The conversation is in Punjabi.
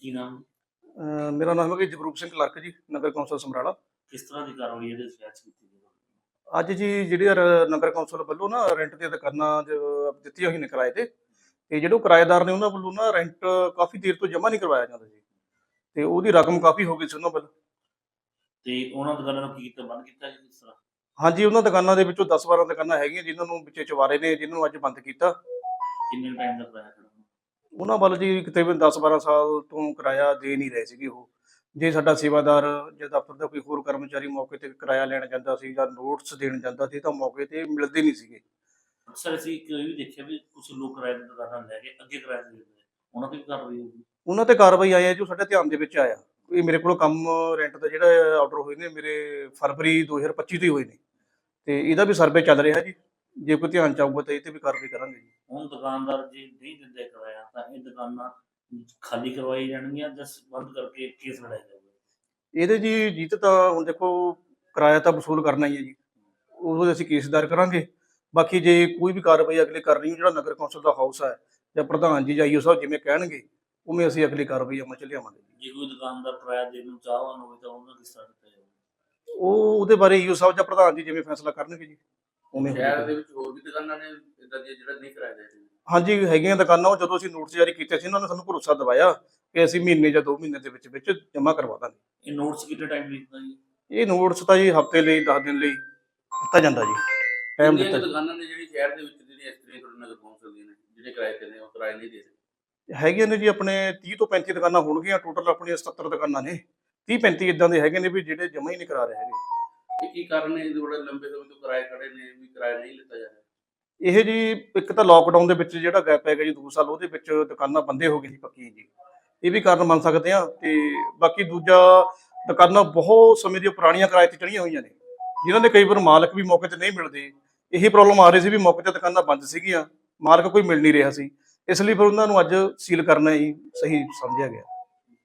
ਕੀ ਨਾਮ? ਅਹ ਮੇਰਾ ਨਾਮ ਹੈ ਜਗਰੂਪ ਸਿੰਘ ਕਲਰਕ ਜੀ ਨਗਰ ਕੌਂਸਲ ਸਮਰਾਲਾ। ਕਿਸ ਤਰ੍ਹਾਂ ਦੀ ਕਾਰਵਾਈ ਇਹਦੇ ਸ਼ਹਿਰ ਚ ਕੀਤੀ ਗਈ? ਅੱਜ ਜੀ ਜਿਹੜੀ ਰ- ਨਗਰ ਕੌਂਸਲ ਵੱਲੋਂ ਨਾ ਰੈਂਟ ਤੇ ਦੁਕਾਨਾਂ ਜ- ਦਿੱਤੀਆਂ ਹੋਈਆਂ ਨੇ ਕਿਰਾਏ ਤੇ ਤੇ ਜਿਹੜੇ ਉਹ ਕਿਰਾਏਦਾਰ ਨੇ ਉਹਨਾਂ ਵੱਲੋਂ ਨਾ ਰੈਂਟ ਕਾਫੀ ਦੇਰ ਤੋਂ ਜਮ੍ਹਾਂ ਨਹੀਂ ਕਰਵਾਇਆ ਜਾਂਦਾ ਜੀ। ਤੇ ਉਹਦੀ ਰਕਮ ਕਾਫੀ ਹੋ ਗਈ ਸੀ ਉਹਨਾਂ ਵੱਲ। ਤੇ ਉਹਨਾਂ ਦੁਕਾਨਾਂ ਨੂੰ ਕੀ ਕੀਤਾ ਬੰਦ ਕੀਤਾ ਜੀ ਕਿਸ ਤਰ੍ਹਾਂ? ਹਾਂਜੀ ਉਹਨਾਂ ਦੁਕਾਨਾਂ ਦੇ ਵਿੱਚੋਂ 10-12 ਦੁਕਾਨਾਂ ਹੈਗੀਆਂ ਜਿਨ੍ਹਾਂ ਨੂੰ ਵਿੱਚੇ ਚਵਾਰੇ ਨੇ ਜਿਨ੍ਹਾਂ ਨੂੰ ਅੱਜ ਬੰਦ ਕੀਤਾ। ਕਿੰਨੇ ਟਾਈਮ ਦਾ ਕਿਰਾਇਆ ਖੜਾ ਉਹਨਾਂ ਵੱਲ ਜੀ ਤਕਰੀਬਨ 10-12 ਸਾਲ ਤੋਂ ਕਿਰਾਇਆ ਦੇ ਨਹੀਂ ਰਹੇ ਸੀਗੇ ਉਹ। ਜੇ ਸਾਡਾ ਸੇਵਾਦਾਰ ਜਾਂ ਦਫ਼ਤਰ ਦਾ ਕੋਈ ਹੋਰ ਕਰਮਚਾਰੀ ਮੌਕੇ ਤੇ ਕਿਰਾਇਆ ਲੈਣ ਜਾਂਦਾ ਸੀ ਜਾਂ ਨੋਟਸ ਦੇਣ ਜਾਂਦਾ ਸੀ ਤਾਂ ਮੌਕੇ ਤੇ ਮਿਲਦੇ ਨਹੀਂ ਸੀਗੇ। ਅਕਸਰ ਅਸੀਂ ਇੱਕ ਇਹ ਵੀ ਦੇਖਿਆ ਵੀ ਕੁਝ ਲੋਕ ਕਿਰਾਏ ਦੀ ਦੁਕਾਨਾਂ ਲੈ ਕੇ ਅੱਗੇ ਕਿਰਾਏ ਤੇ ਦਿੰਦੇ ਉਹਨਾਂ ਤੇ ਵੀ ਕਾਰਵਾਈ ਹੋਊਗੀ? ਉਹਨਾਂ ਤੇ ਕਾਰਵਾਈ ਆਈ ਹੈ ਜੋ ਸਾਡੇ ਧਿਆਨ ਦੇ ਵਿੱਚ ਆਇਆ। ਇਹ ਮੇਰੇ ਕੋਲ ਕੰਮ ਰੈਂਟ ਦਾ ਜਿਹੜਾ ਆਰਡਰ ਹੋਏ ਨੇ ਮੇਰੇ ਫਰਵਰੀ 2025 ਤੋਂ ਹੀ ਹੋਏ ਨੇ। ਤੇ ਇਹਦਾ ਵੀ ਸਰਵੇ ਚੱਲ ਰਿਹਾ ਜੀ। ਜੇ ਕੋਈ ਧਿਆਨ ਚ ਆਊਗਾ ਤਾਂ ਇਹ ਤੇ ਵੀ ਕਾਰਵਾਈ ਕਰਾਂਗੇ ਜੀ। ਹੁਣ ਦੁਕਾਨਦਾਰ ਜੇ ਨਹੀਂ ਦਿੰਦੇ ਕਿਰਾਇਆ ਤਾਂ ਇਹ ਦੁਕਾਨਾਂ ਖਾਲੀ ਕਰਵਾਈ ਜਾਣਗੀਆਂ ਜਾਂ ਬੰਦ ਕਰਕੇ ਕੇਸ ਲੜਾਇਆ ਜਾਊਗਾ? ਇਹਦੇ ਜੀ ਜੀਤ ਤਾਂ ਹੁਣ ਦੇਖੋ ਕਿਰਾਇਆ ਤਾਂ ਵਸੂਲ ਕਰਨਾ ਹੀ ਹੈ ਜੀ। ਉਹ ਅਸੀਂ ਕੇਸ ਦਾਇਰ ਕਰਾਂਗੇ। ਬਾਕੀ ਜੇ ਕੋਈ ਵੀ ਕਾਰਵਾਈ ਅਗਲੀ ਕਰਨੀ ਜਿਹੜਾ ਨਗਰ ਕੌਂਸਲ ਦਾ ਹਾਊਸ ਹੈ ਜਾਂ ਪ੍ਰਧਾਨ ਜੀ ਜਾਂ ਆਈਓ ਸਾਹਿਬ ਜਿਵੇਂ ਕਹਿਣਗੇ ਉਵੇਂ ਅਸੀਂ ਅਗਲੀ ਕਾਰਵਾਈ ਅਮਲ ਚ ਲਿਆਵਾਂਗੇ ਜੀ। ਕੋਈ ਦੁਕਾਨਦਾਰ ਕਿਰਾਇਆ ਦੇਣ ਨੂੰ ਚਾਹਵਾਨ ਹੋਵੇ ਤਾਂ ਉਹਨਾਂ ਤਰ੍ਹਾਂ ਕੀਤਾ ਜਾਊਗਾ? ਉਹ ਉਹਦੇ ਬਾਰੇ ਆਈਓ ਸਾਹਿਬ ਜਾਂ ਪ੍ਰਧਾਨ ਜੀ ਜਿਵੇਂ ਫੈਸਲਾ ਕਰਨਗੇ ਜੀ। ਉਵੇਂ ਸ਼ਹਿਰ। ਦੇ ਵਿੱਚ ਹੋਰ ਵੀ ਦੁਕਾਨਾਂ ਨੇ ਇਦਾਂ ਦੀਆਂ ਜਿਹੜਾ ਨਹੀਂ ਕਰਾਇਆ ਜਾ ਰਿਹਾ। ਹਾਂਜੀ ਹੈਗੀਆਂ ਦੁਕਾਨਾਂ ਉਹ ਜਦੋਂ ਅਸੀਂ ਨੋਟਿਸ ਜਾਰੀ ਕੀਤੇ ਸੀ ਉਹਨਾਂ ਨੇ ਸਾਨੂੰ ਭਰੋਸਾ ਦਿਵਾਇਆ ਕਿ ਅਸੀਂ ਮਹੀਨੇ ਜਾਂ 2 ਮਹੀਨੇ ਦੇ ਵਿੱਚ ਵਿੱਚ ਜਮ੍ਹਾਂ ਕਰਵਾ ਦਾਂਗੇ। ਇਹ ਨੋਟਸ ਕਿੰਨੇ ਟਾਈਮ ਲਿਖਦਾ ਜੀ? ਇਹ ਨੋਟਿਸ ਤਾਂ ਜੀ ਹਫ਼ਤੇ ਲਈ 10 ਦਿਨ ਲਈ ਦਿੱਤਾ ਜਾਂਦਾ ਜੀ। ਟਾਈਮ ਦਿੱਤਾ ਦੁਕਾਨਾਂ ਨੇ ਜਿਹੜੀ ਸ਼ਹਿਰ ਦੇ ਵਿੱਚ ਜਿਹੜੀਆਂ ਇਸ ਤਰ੍ਹਾਂ ਤੁਹਾਡੇ ਨਗਰ ਕੌਂਸਲ ਦੀਆਂ ਨੇ ਜਿਹੜੇ ਕਿਰਾਏ ਤੇ ਨੇ ਉਹ ਕਿਰਾਏ ਨਹੀਂ ਦੇ ਰਹੇ? ਹੈਗੀਆਂ ਨੇ ਜੀ ਆਪਣੇ 30 ਤੋਂ 35 ਦੁਕਾਨਾਂ ਹੋਣਗੀਆਂ ਟੋਟਲ ਆਪਣੀਆਂ 77 ਦੁਕਾਨਾਂ ਨੇ। 30 35 ਇਦਾਂ ਦੇ ਹੈਗੇ ਨੇ ਵੀ ਜਿਹੜੇ ਜਮ੍ਹਾਂ ਹੀ ਨਹੀਂ ਕਰਾ ਰਹੇ ਹੈਗੇ। ਕੀ ਕਾਰਨ ਹੈ ਇਹਦੇ ਬੜੇ ਲੰਬੇ ਸਮੇਂ ਤੋਂ ਕਿਰਾਏ ਖੜੇ ਨੇ, ਵੀ ਕਿਰਾਇਆ ਨਹੀਂ ਲਿੱਤਾ ਜਾ ਰਿਹਾ। ਇਹ ਜੀ, ਇੱਕ ਤਾਂ ਲੋਕਡਾਊਨ ਦੇ ਵਿੱਚ ਜਿਹੜਾ ਗੈਪ ਹੈਗਾ ਜੀ 2 ਸਾਲ ਉਹਦੇ ਵਿੱਚ ਦੁਕਾਨਾਂ ਬੰਦੇ ਹੋ ਗਈ ਸੀ ਪੱਕੀ ਜੀ। ਇਹ ਵੀ ਕਾਰਨ ਮੰਨ ਸਕਦੇ ਆ ਤੇ ਬਾਕੀ ਦੂਜਾ, ਦੁਕਾਨਾਂ ਬਹੁਤ ਸਮੇਂ ਦੀਆਂ ਪੁਰਾਣੀਆਂ ਕਿਰਾਏ ਤੇ ਚੜੀਆਂ ਹੋਈਆਂ ਨੇ, ਜਿਨ੍ਹਾਂ ਦੇ ਕਈ ਵਾਰ ਮਾਲਕ ਵੀ ਮੌਕੇ ਤੇ ਨਹੀਂ ਮਿਲਦੇ। ਇਹੀ ਪ੍ਰੋਬਲਮ ਆ ਰਹੀ ਸੀ ਵੀ ਮੌਕੇ ਤੇ ਦੁਕਾਨਾਂ ਬੰਦ ਸੀਗੀਆਂ, ਮਾਲਕ ਕੋਈ ਮਿਲ ਨਹੀਂ ਰਿਹਾ ਸੀ। ਇਸ ਲਈ ਫਿਰ ਉਹਨਾਂ ਨੂੰ ਅੱਜ ਸੀਲ ਕਰਨਾ ਹੀ ਸਹੀ ਸਮਝਿਆ ਗਿਆ।